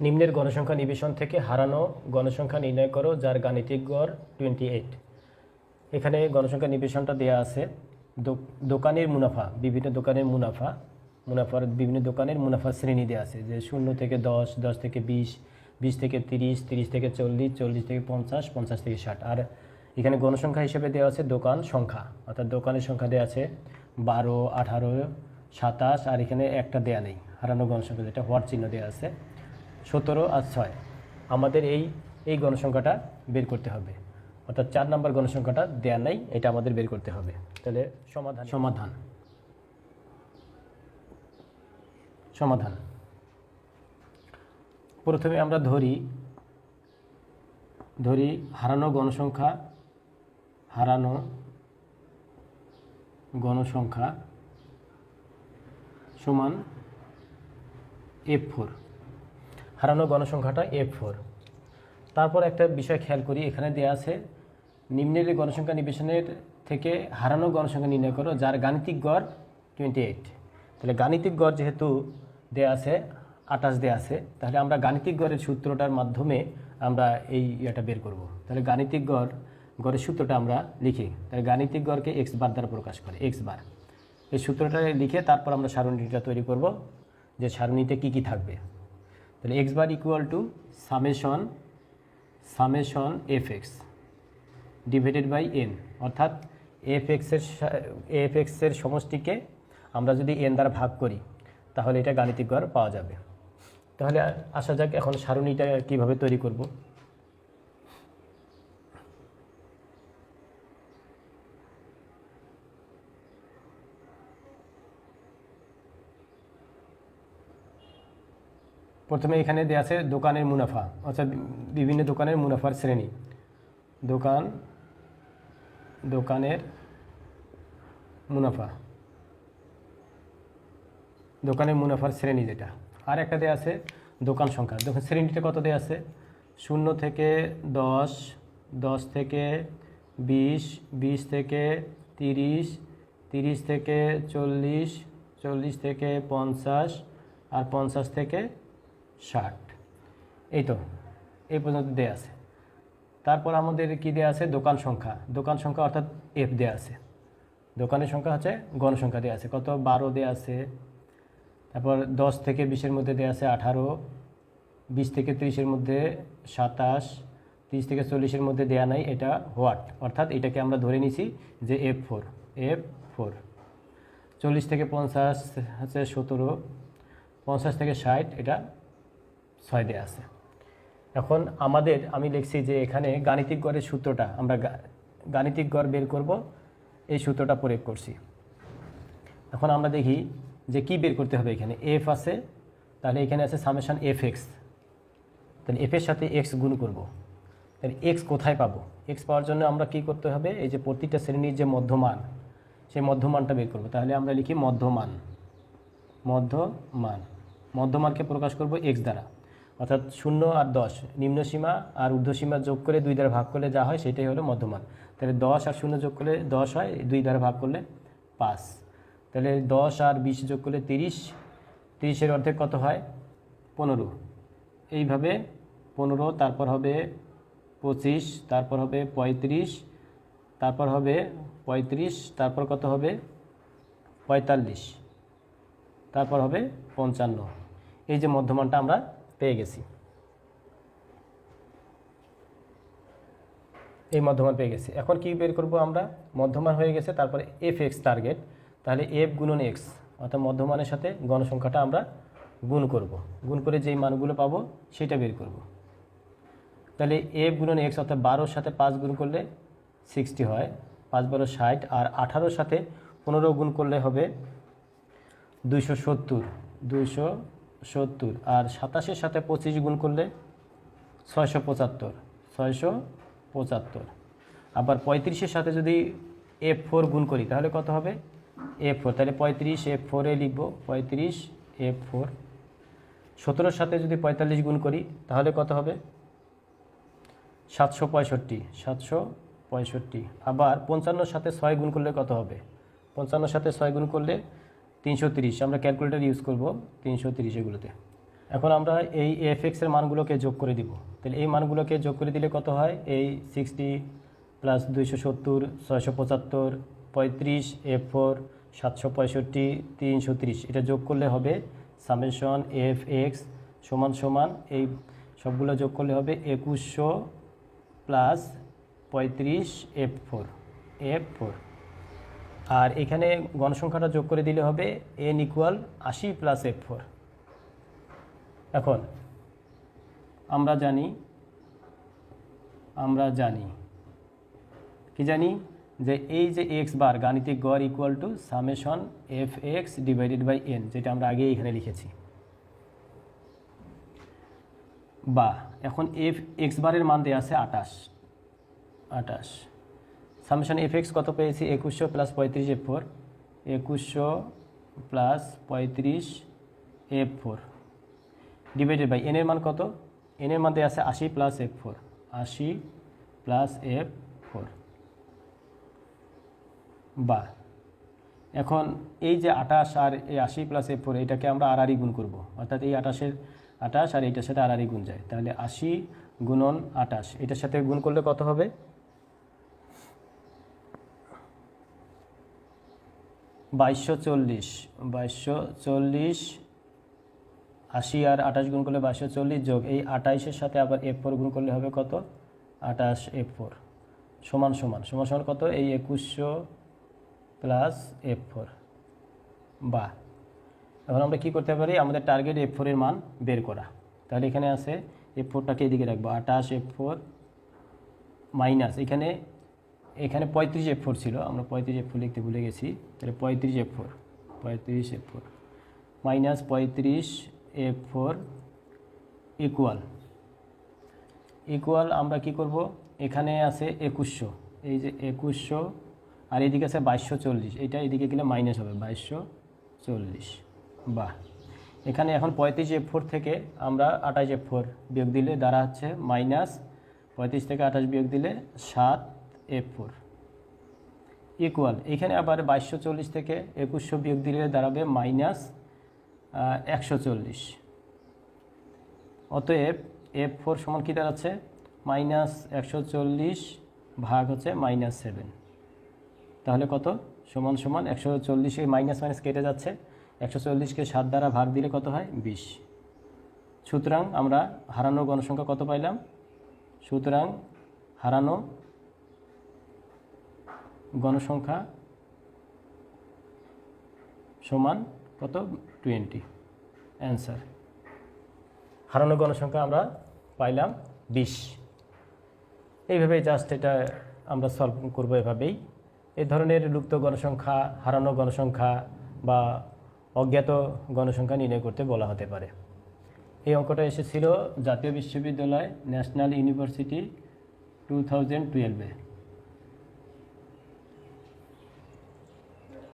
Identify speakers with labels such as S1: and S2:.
S1: নিম্নের গণসংখ্যা নিবেশন থেকে হারানো গণসংখ্যা নির্ণয় করো, যার গাণিতিক গড় টোয়েন্টি এইট এখানে গণসংখ্যা নিবেশনটা দেওয়া আছে। দোকানের মুনাফা, বিভিন্ন দোকানের মুনাফা, মুনাফার বিভিন্ন দোকানের মুনাফার শ্রেণি দেওয়া আছে। যে শূন্য থেকে দশ দশ থেকে বিশ বিশ থেকে তিরিশ তিরিশ থেকে চল্লিশ চল্লিশ থেকে পঞ্চাশ পঞ্চাশ থেকে ষাট। আর এখানে গণসংখ্যা হিসেবে দেওয়া আছে দোকান সংখ্যা। অর্থাৎ দোকানের সংখ্যা দেওয়া আছে বারো, আঠারো, সাতাশ, আর এখানে একটা দেয়া নেই। হারানো গণসংখ্যা, যেটা হোয়াট চিহ্ন দেওয়া আছে। সতেরো আর ছয়। আমাদের এই এই গণসংখ্যাটা বের করতে হবে। অর্থাৎ চার নম্বর গণসংখ্যাটা দেয়া নাই এটা আমাদের বের করতে হবে। তাহলে সমাধান। সমাধান। সমাধান। প্রথমে আমরা ধরি ধরি হারানো গণসংখ্যা হারানো গণসংখ্যা সমান এফ ফোর। হারানো গণসংখ্যাটা এফ ফোর। তারপর একটা বিষয় খেয়াল করি, এখানে দেওয়া আছে, নিম্নের গণসংখ্যা নিবেশনের থেকে হারানো গণসংখ্যা নির্ণয় করো, যার গাণিতিক গড় টোয়েন্টি এইট। তাহলে গাণিতিক গড় যেহেতু দেয়া আছে আটাশ দেয়া আছে, তাহলে আমরা গাণিতিক গড়ের সূত্রটার মাধ্যমে আমরা এই ইয়েটা বের করব। তাহলে গাণিতিক গড়, গড়ের সূত্রটা আমরা লিখি। তাহলে গাণিতিক গড়কে এক্স বার দ্বারা প্রকাশ করে এক্স বার। এই সূত্রটা লিখে তারপর আমরা সারণীটা তৈরি করব, যে সারণীতে কি কি থাকবে। তাহলে x bar equal to summation summation f x divided by n অর্থাৎ এফ এক্সের এফ এক্সের সমষ্টিকে আমরা যদি এন দ্বারা ভাগ করি, তাহলে এটা গাণিতিক পাওয়া যাবে। তাহলে আসা যাক এখন সারণীটা কীভাবে তৈরি করব। প্রথমে এখানে দেওয়া আছে দোকানের মুনাফা, অর্থাৎ বিভিন্ন দোকানের মুনাফার শ্রেণি। দোকান, দোকানের মুনাফা। দোকানের মুনাফার শ্রেণি যেটা। আর একটা দেওয়া আছে দোকান সংখ্যা। দোকান শ্রেণীটা কত দেওয়া আছে? শূন্য থেকে দশ দশ থেকে বিশ বিশ থেকে তিরিশ তিরিশ থেকে চল্লিশ চল্লিশ থেকে পঞ্চাশ, আর পঞ্চাশ থেকে ষাট। এই তো, এই পর্যন্ত দেয়া আছে। তারপর আমাদের কি দেয়া আছে? দোকান সংখ্যা। দোকান সংখ্যা অর্থাৎ এফ দেয়া আছে। দোকানের সংখ্যা হচ্ছে গণসংখ্যা দেয়া আছে। কত? বারো দেয়া আছে। তারপর দশ থেকে বিশের মধ্যে দেয়া আছে আঠারো। বিশ থেকে তিরিশের মধ্যে সাতাশ। তিরিশ থেকে চল্লিশের মধ্যে দেয়া নাই, এটা হোয়াট? অর্থাৎ এটাকে আমরা ধরে নিছি যে এফ ফোর এফ ফোর চল্লিশ থেকে পঞ্চাশ হচ্ছে সতেরো। পঞ্চাশ থেকে ষাট, এটা ছয় দেয়া আছে। এখন আমাদের, আমি লিখছি যে এখানে গাণিতিক গড়ের সূত্রটা, আমরা গাণিতিক গড় বের করব, এই সূত্রটা প্রয়োগ করছি। এখন আমরা দেখি যে কি বের করতে হবে এখানে। এফ আছে, তাহলে এখানে আছে সামেশন এফ এক্স তাহলে এফ এর সাথে এক্স গুণ করব। তাহলে এক্স কোথায় পাবো? এক্স পাওয়ার জন্য আমরা কি করতে হবে? এই যে প্রতিটা শ্রেণির যে মধ্যমান, সেই মধ্যমানটা বের করব। তাহলে আমরা লিখি মধ্যমান। মধ্যমান। মধ্যমানকে প্রকাশ করব এক্স দ্বারা। অর্থাৎ শূন্য আর দশ, নিম্ন সীমা আর ঊর্ধ্বসীমা যোগ করে দুই দ্বারা ভাগ করলে যা হয় সেটাই হলো মধ্যমান। তাহলে দশ আর শূন্য যোগ করলে দশ হয়, দুই দ্বারা ভাগ করলে পাঁচ। তাহলে দশ আর বিশ যোগ করলে তিরিশ, তিরিশের অর্ধেক কত হয়? পনেরো। এইভাবে পনেরো, তারপর হবে পঁচিশ, তারপর হবে পঁয়ত্রিশ, তারপর হবে পঁয়ত্রিশ, তারপর কত হবে? পঁয়তাল্লিশ, তারপর হবে পঞ্চান্ন। এই যে মধ্যমানটা আমরা পেয়ে গেছি। এই মধ্যমান পেয়ে গেছি। এখন কি বের করব আমরা? মধ্যমান হয়ে গেছে, তারপরে এফ এক্স টার্গেট তাহলে এফ গুণন এক্স অর্থাৎ মধ্যমানের সাথে গণসংখ্যাটা আমরা গুণ করব। গুণ করে যেই মানগুলো পাবো, সেটা বের করব। তাহলে এফ গুণন এক্স অর্থাৎ বারোর সাথে পাঁচ গুণ করলে সিক্সটি হয়। পাঁচ বারো ষাট, আর আঠারোর সাথে পনেরো গুণ করলে হবে দুইশো সত্তর। দুইশো সত্তর। আর সাতাশের সাথে পঁচিশ গুণ করলে ছয়শো পঁচাত্তর ছয়শো পঁচাত্তর। আবার পঁয়ত্রিশের সাথে যদি এফ ফোর গুণ করি, তাহলে কত হবে? F four. তাহলে পঁয়ত্রিশ এফ ফোরে লিখব, পঁয়ত্রিশ এফ ফোর। সতেরোর সাথে যদি পঁয়তাল্লিশ গুণ করি, তাহলে কত হবে? সাতশো পঁয়ষট্টি সাতশো পঁয়ষট্টি। আবার পঞ্চান্নর সাথে ছয় গুণ করলে কত হবে? পঞ্চান্নর সাথে ছয় গুণ করলে তিনশো তিরিশ, আমরা ক্যালকুলেটার ইউজ করব তিনশো তিরিশ এগুলোতে। এখন আমরা এই এফ এক্সের মানগুলোকে যোগ করে দিব। তাহলে এই মানগুলোকে যোগ করে দিলে কত হয়? এই সিক্সটি প্লাস দুইশো সত্তর, ছয়শো পঁচাত্তর, পঁয়ত্রিশ এফ ফোর সাতশো পঁয়ষট্টি, তিনশো তিরিশ। এটা যোগ করলে হবে সামেশন এফ এক্স সমান সমান এই সবগুলো যোগ করলে হবে একুশশো প্লাস পঁয়ত্রিশ এফ ফোর এফ ফোর আর এখানে গণসংখ্যাটা যোগ করে দিলে হবে এন ইকুয়াল আশি প্লাস এফ ফোর এখন, আমরা জানি আমরা জানি, কি জানি? যে এই যে এক্স বার গাণিতিক গড় equal to summation f x divided by n যেটা আমরা আগে এখানে লিখেছি। বা, এখন এফ এক্স বারের মান দেওয়া আছে আটাশ আটাশ সামেশন এফ এক্স কত পেয়েছি? একুশশো প্লাস পঁয়ত্রিশ এফ ফোর। একুশশো প্লাস পঁয়ত্রিশ এফ ফোর। ডিভাইডেড বাই এনের মান কত? এনের মান দেওয়া আছে আশি প্লাস এফ ফোর। আশি প্লাস এফ ফোর। বা, এখন এই যে আটাশ আর এই আশি প্লাস এফ ফোর, এটাকে আমরা আড়াআড়ি গুণ করব। অর্থাৎ এই আটাশের আটাশ আর এইটার সাথে আড়াআড়ি গুণ যায়। তাহলে আশি গুণন আটাশ এটার সাথে গুণ করলে কত হবে? বাইশশো চল্লিশ বাইশশো চল্লিশ, আশি আর আঠাশ গুণ করলে বাইশশো চল্লিশ যোগ, এই আঠাইশের সাথে আবার এফ ফোর গুণ করলে হবে কত? আঠাশ এফ ফোর, সমান সমান সমান সমান কত? এই একুশশো প্লাস এফ ফোর বা এখন আমরা কী করতে পারি? আমাদের টার্গেট এফ ফোরের মান বের করা। তাহলে এখানে আছে, এফ ফোরটাকে এদিকে রাখব, আঠাশ এফ ফোর মাইনাস, এখানে এখানে পঁয়ত্রিশ এফ ফোর ছিল, আমরা পঁয়ত্রিশ এফ ফোর লিখতে ভুলে গেছি। তাহলে পঁয়ত্রিশ এফ ফোর পঁয়ত্রিশ এফ ফোর মাইনাস পঁয়ত্রিশ এফ ফোর ইকুয়াল ইকুয়াল আমরা কি করব? এখানে আছে একুশশো। এই যে একুশশো, আর এদিকে আছে বাইশশো চল্লিশ। এটা এদিকে গেলে মাইনাস হবে, বাইশশো চল্লিশ। বাহ। এখানে এখন পঁয়ত্রিশ এফ ফোর থেকে আমরা আঠাশ এফ ফোর বিয়োগ দিলে দ্বারা হচ্ছে মাইনাস পঁয়ত্রিশ থেকে আঠাশ বিয়োগ দিলে সাত এফ ফোর ইকুয়াল এখানে আবার বাইশশো চল্লিশ থেকে একুশশো বিয়োগ দিলে দাঁড়াবে মাইনাস একশো চল্লিশ। অতএব এফ ফোর সমান কী দাঁড়াচ্ছে? মাইনাস একশো চল্লিশ ভাগ হচ্ছে মাইনাস সেভেন তাহলে কত? সমান সমান একশো চল্লিশে মাইনাস মাইনাস কেটে যাচ্ছে। একশো চল্লিশকে সাত দ্বারা ভাগ দিলে কত হয়? বিশ। সুতরাং আমরা হারানো গণসংখ্যা কত পাইলাম? সুতরাং হারানো গণসংখ্যা সমান কত? টোয়েন্টি অ্যান্সার হারানো গণসংখ্যা আমরা পাইলাম বিশ। এইভাবে জাস্ট এটা আমরা সলভ করব এভাবেই। এ ধরনের লুপ্ত গণসংখ্যা, হারানো গণসংখ্যা বা অজ্ঞাত গণসংখ্যা নির্ণয় করতে বলা হতে পারে। এই অঙ্কটা এসেছিল জাতীয় বিশ্ববিদ্যালয় ন্যাশনাল ইউনিভার্সিটি টু থাউজেন্ড টুয়েলভে।